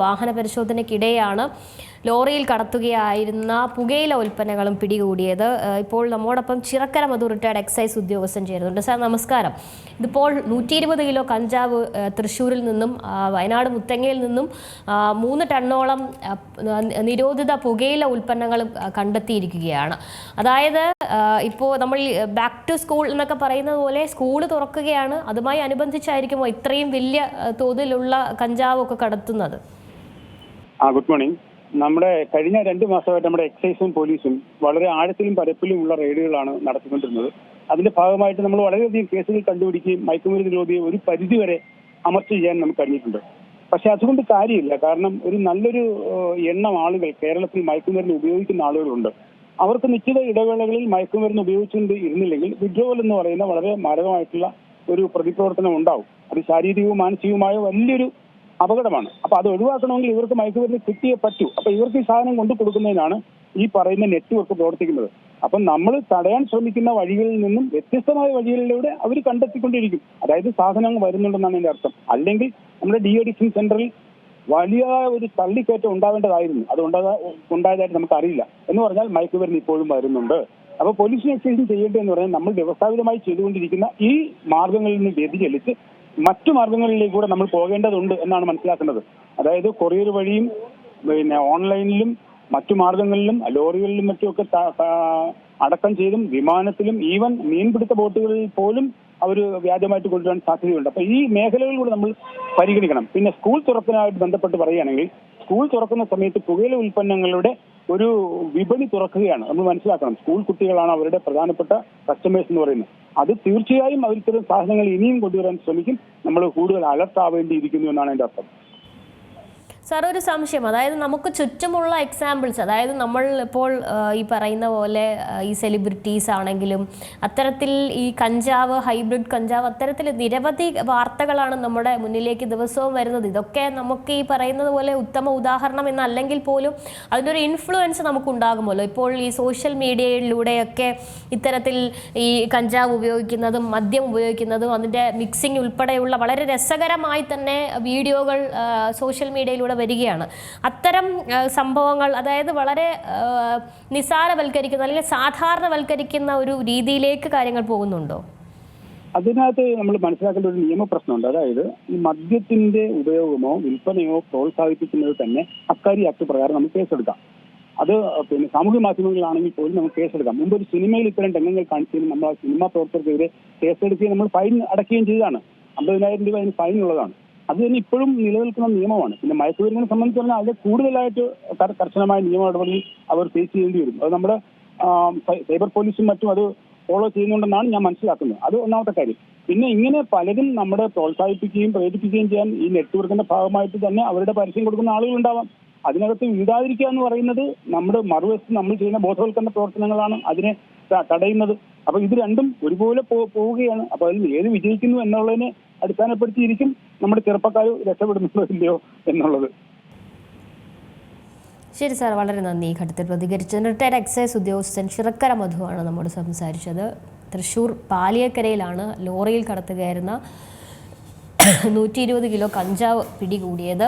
വാഹന പരിശോധനയ്ക്കിടെയാണ് ലോറിയിൽ കടത്തുകയായിരുന്ന പുകയില ഉൽപ്പന്നങ്ങളും പിടികൂടിയത്. ഇപ്പോൾ നമ്മോടൊപ്പം ചിറക്കര മധു റിട്ടയർഡ് എക്സൈസ് ഉദ്യോഗസ്ഥൻ ചേരുന്നുണ്ട്. സാർ നമസ്കാരം. ഇതിപ്പോൾ നൂറ്റി ഇരുപത് കിലോ കഞ്ചാവ് തൃശ്ശൂരിൽ നിന്നും വയനാട് മുത്തങ്ങയിൽ നിന്നും മൂന്ന് ടണ്ണോളം നിരോധിത പുകയില ഉൽപ്പന്നങ്ങളും കണ്ടെത്തിയിരിക്കുകയാണ്. അതായത് ഇപ്പോൾ നമ്മൾ ബാക്ക് ടു സ്കൂൾ എന്നൊക്കെ പറയുന്നത് പോലെ സ്കൂൾ തുറക്കുകയാണ്. അതുമായി അനുബന്ധിച്ചായിരിക്കുമോ ഇത്രയും വലിയ തോതിലുള്ള കഞ്ചാവൊക്കെ കടത്തുന്നത്? ആ ഗുഡ് മോർണിംഗ് നമ്മുടെ കഴിഞ്ഞ രണ്ട് മാസമായിട്ട് നമ്മുടെ എക്സൈസും പോലീസും വളരെ ആഴത്തിലും പരപ്പിലും ഉള്ള റെയ്ഡുകളാണ് നടത്തിക്കൊണ്ടിരുന്നത്. അതിന്റെ ഭാഗമായിട്ട് നമ്മൾ വളരെയധികം കേസുകൾ കണ്ടുപിടിക്കുകയും മയക്കുമരുന്ന് നിരോധിയെ ഒരു പരിധിവരെ അമർച്ച ചെയ്യാൻ നമുക്ക് കഴിഞ്ഞിട്ടുണ്ട്. പക്ഷെ അതുകൊണ്ട് കാര്യമില്ല. കാരണം ഒരു നല്ലൊരു എണ്ണം ആളുകൾ കേരളത്തിൽ മയക്കുമരുന്ന് ഉപയോഗിക്കുന്ന ആളുകളുണ്ട്. അവർക്ക് നിശ്ചിത ഇടവേളകളിൽ മയക്കുമരുന്ന് ഉപയോഗിച്ചുകൊണ്ട് ഇരുന്നില്ലെങ്കിൽ വിഡ്രോവൽ എന്ന് പറയുന്ന വളരെ മാരകമായിട്ടുള്ള ഒരു പ്രതിപ്രവർത്തനം ഉണ്ടാവും. അത് ശാരീരികവും മാനസികവുമായ വലിയൊരു അപകടമാണ്. അപ്പൊ അത് ഒഴിവാക്കണമെങ്കിൽ ഇവർക്ക് മയക്കുമരുന്ന് കിട്ടിയേ പറ്റൂ. അപ്പൊ ഇവർക്ക് ഈ സാധനം കൊണ്ടു കൊടുക്കുന്നതിനാണ് ഈ പറയുന്ന നെറ്റ്വർക്ക് പ്രവർത്തിക്കുന്നത്. അപ്പം നമ്മൾ തടയാൻ ശ്രമിക്കുന്ന വഴികളിൽ നിന്നും വ്യത്യസ്തമായ വഴികളിലൂടെ അവർ കണ്ടെത്തിക്കൊണ്ടിരിക്കും. അതായത് സാധനങ്ങൾ വരുന്നുണ്ടെന്നാണ് എന്റെ അർത്ഥം. അല്ലെങ്കിൽ നമ്മുടെ ഡി അഡിക്ഷൻ സെന്ററിൽ വലിയ ഒരു തള്ളിക്കയറ്റം ഉണ്ടാവേണ്ടതായിരുന്നു. അത് ഉണ്ടാകാ ഉണ്ടായതായിട്ട് നമുക്ക് അറിയില്ല എന്ന് പറഞ്ഞാൽ മയക്കുമരുന്ന് ഇപ്പോഴും വരുന്നുണ്ട്. അപ്പൊ പോലീസിന് എക്സൈസും ചെയ്യേണ്ടതെന്ന് പറഞ്ഞാൽ നമ്മൾ വ്യവസ്ഥാപിതമായി ചെയ്തുകൊണ്ടിരിക്കുന്ന ഈ മാർഗങ്ങളിൽ നിന്ന് വ്യതിചലിച്ച് മറ്റു മാർഗങ്ങളിലേക്ക് കൂടെ നമ്മൾ പോകേണ്ടതുണ്ട് എന്നാണ് മനസ്സിലാക്കേണ്ടത് അതായത് കൊറിയർ വഴിയും പിന്നെ ഓൺലൈനിലും മറ്റു മാർഗങ്ങളിലും ലോറികളിലും മറ്റുമൊക്കെ അടക്കം ചെയ്തും വിമാനത്തിലും ഈവൻ മീൻപിടുത്ത ബോട്ടുകളിൽ പോലും അവർ വ്യാജമായിട്ട് കൊണ്ടുവരാൻ സാധ്യതയുണ്ട്. അപ്പൊ ഈ മേഖലകളിൽ കൂടെ നമ്മൾ പരിഗണിക്കണം. പിന്നെ സ്കൂൾ തുറക്കലുമായിട്ട് ബന്ധപ്പെട്ട് പറയുകയാണെങ്കിൽ സ്കൂൾ തുറക്കുന്ന സമയത്ത് പുകയില ഉൽപ്പന്നങ്ങളുടെ ഒരു വിപണി തുറക്കുകയാണ്. നമ്മൾ മനസ്സിലാക്കണം. സ്കൂൾ കുട്ടികളാണ് അവരുടെ പ്രധാനപ്പെട്ട കസ്റ്റമേഴ്സ് എന്ന് പറയുന്നത്. അത് തീർച്ചയായും അവർ ഇത്തരം സാധനങ്ങൾ ഇനിയും കൊണ്ടുവരാൻ ശ്രമിക്കും. നമ്മൾ കൂടുതൽ അലർട്ട് ആവേണ്ടിയിരിക്കുന്നു എന്നാണ് എന്റെ അർത്ഥം. സാർ ഒരു സംശയം. അതായത് നമുക്ക് ചുറ്റുമുള്ള എക്സാമ്പിൾസ് അതായത് നമ്മൾ ഇപ്പോൾ ഈ പറയുന്ന പോലെ ഈ സെലിബ്രിറ്റീസ് ആണെങ്കിലും അത്തരത്തിൽ ഈ കഞ്ചാവ് ഹൈബ്രിഡ് കഞ്ചാവ് അത്തരത്തിൽ നിരവധി വാർത്തകളാണ് നമ്മുടെ മുന്നിലേക്ക് ദിവസവും വരുന്നത്. ഇതൊക്കെ നമുക്ക് ഈ പറയുന്നത് പോലെ ഉത്തമ ഉദാഹരണം എന്നല്ലെങ്കിൽ പോലും അതിന്റെ ഒരു ഇൻഫ്ലുവൻസ് നമുക്ക് ഉണ്ടാകുമല്ലോ ഇപ്പോൾ ഈ സോഷ്യൽ മീഡിയയിലൂടെയൊക്കെ ഇത്തരത്തിൽ ഈ കഞ്ചാവ് ഉപയോഗിക്കുന്നതും മദ്യം ഉപയോഗിക്കുന്നതും അതിന്റെ മിക്സിംഗ് ഉൾപ്പെടെയുള്ള വളരെ രസകരമായി തന്നെ വീഡിയോകൾ സോഷ്യൽ മീഡിയയിലൂടെ വരികയാണ്. അത്തരം സംഭവങ്ങൾ അതായത് വളരെ നിസാരവൽക്കരിക്കുന്ന അല്ലെങ്കിൽ സാധാരണവൽക്കരിക്കുന്ന ഒരു രീതിയിലേക്ക് കാര്യങ്ങൾ പോകുന്നുണ്ടോ? അതിനകത്ത് നമ്മൾ മനസ്സിലാക്കേണ്ട ഒരു നിയമപ്രശ്നമുണ്ട്. അതായത് ഈ മദ്യത്തിന്റെ ഉപയോഗമോ വിൽപ്പനയോ പ്രോത്സാഹിപ്പിക്കുന്നത് തന്നെ അബ്കാരി ആക്ട് പ്രകാരം നമുക്ക് കേസെടുക്കാം. അത് പിന്നെ സാമൂഹ്യ മാധ്യമങ്ങളിലാണെങ്കിൽ പോലും നമുക്ക് കേസെടുക്കാം. മുമ്പ് ഒരു സിനിമയിൽ ഇത്തരം രംഗങ്ങൾ കാണിക്കുകയും നമ്മൾ ആ സിനിമാ പ്രവർത്തകർക്കെതിരെ കേസെടുക്കുകയും നമ്മൾ ഫൈൻ അടയ്ക്കുകയും ചെയ്തതാണ്. അമ്പതിനായിരം രൂപ അതിന് ഫൈൻ ഉള്ളതാണ്. അത് തന്നെ ഇപ്പോഴും നിലനിൽക്കുന്ന നിയമമാണ്. പിന്നെ മയക്കുമരുന്നിനെ സംബന്ധിച്ച് പറഞ്ഞാൽ അതിൽ കൂടുതലായിട്ട് കർശനമായ നിയമ നടപടി അവർ ഫേസ് ചെയ്യേണ്ടി വരും. അത് നമ്മുടെ സൈബർ പോലീസും മറ്റും അത് ഫോളോ ചെയ്യുന്നുണ്ടെന്നാണ് ഞാൻ മനസ്സിലാക്കുന്നത്. അത് ഒന്നാമത്തെ കാര്യം. പിന്നെ ഇങ്ങനെ പലരും നമ്മുടെ പ്രോത്സാഹിപ്പിക്കുകയും പ്രേരിപ്പിക്കുകയും ചെയ്യാൻ ഈ നെറ്റ്വർക്കിന്റെ ഭാഗമായിട്ട് തന്നെ അവരുടെ പരസ്യം കൊടുക്കുന്ന ആളുകളുണ്ടാവാം അതിനകത്ത് വീടാതിരിക്കുക എന്ന് പറയുന്നത് നമ്മുടെ മറുവശത്ത് നമ്മൾ ചെയ്യുന്ന ബോധവൽക്കരണ പ്രവർത്തനങ്ങളാണ് അതിനെ തടയുന്നത്. അപ്പൊ ഇത് രണ്ടും ഒരുപോലെ പോവുകയാണ്. അപ്പൊ അതിൽ ഏത് വിജയിക്കുന്നു എന്നുള്ളതിനെ അടിസ്ഥാനപ്പെടുത്തിയിരിക്കും. നമ്മുടെ ചെറുപ്പക്കാർ രക്ഷപ്പെടുന്നുണ്ടോ ഇല്ലയോ എന്നുള്ളത്. ശരി സാർ വളരെ നന്ദി. ഈ ഘട്ടത്തിൽ പ്രതികരിച്ചത് റിട്ടയർഡ് എക്സൈസ് ഉദ്യോഗസ്ഥൻ ചിറക്കര മധുവാണ് നമ്മോട് സംസാരിച്ചത്. തൃശൂർ പാലിയക്കരയിലാണ് ലോറിയിൽ കടത്തുകയായിരുന്ന നൂറ്റി ഇരുപത് കിലോ കഞ്ചാവ് പിടികൂടിയത്.